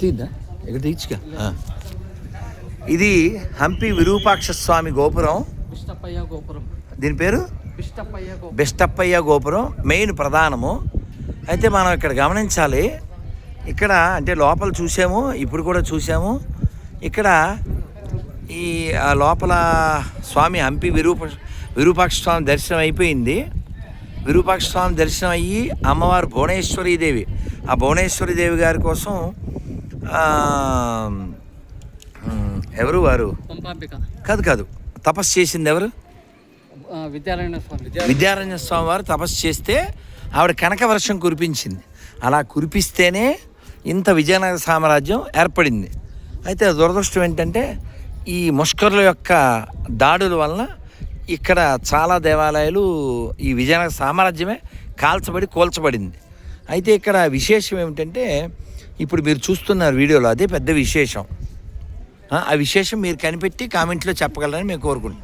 తీద్దా ఇది హంపి విరూపాక్ష స్వామి గోపురం. గోపురం. దీని పేరు? బిష్టపయ్య గోపురం. బెస్టప్పయ్య గోపురం మెయిన్ ప్రధానము. అయితే మనం ఇక్కడ గమనించాలి ఇక్కడ అంటే లోపల చూసాము ఇప్పుడు కూడా చూసాము. ఇక్కడ ఈ ఆ లోపల స్వామి హంపి విరూప విరూపాక్ష స్వామి దర్శనం అయిపోయింది. విరూపాక్ష స్వామి దర్శనం అయ్యి అమ్మవారు భువనేశ్వరీదేవి. ఆ భువనేశ్వరీదేవి గారి కోసం ఎవరు వారు? కాదు కాదు. తపస్సు చేసింది ఎవరు? ఆ, విద్యారాయణ స్వామి. విద్యారణ్య స్వామి వారు తపస్సు చేస్తే ఆవిడ కనక వర్షం కురిపించింది. అలా కురిపిస్తేనే ఇంత విజయనగర సామ్రాజ్యం ఏర్పడింది. అయితే దురదృష్టం ఏంటంటే ఈ ముష్కరుల యొక్క దాడుల వలన ఇక్కడ చాలా దేవాలయాలు ఈ విజయనగర సామ్రాజ్యమే కాల్చబడి కూల్చబడింది. అయితే ఇక్కడ విశేషం ఏమిటంటే ఇప్పుడు మీరు చూస్తున్నారు వీడియోలో అదే పెద్ద విశేషం. ఆ విశేషం మీరు కనిపెట్టి కామెంట్లో చెప్పగలరని మేము కోరుకుంటున్నాం.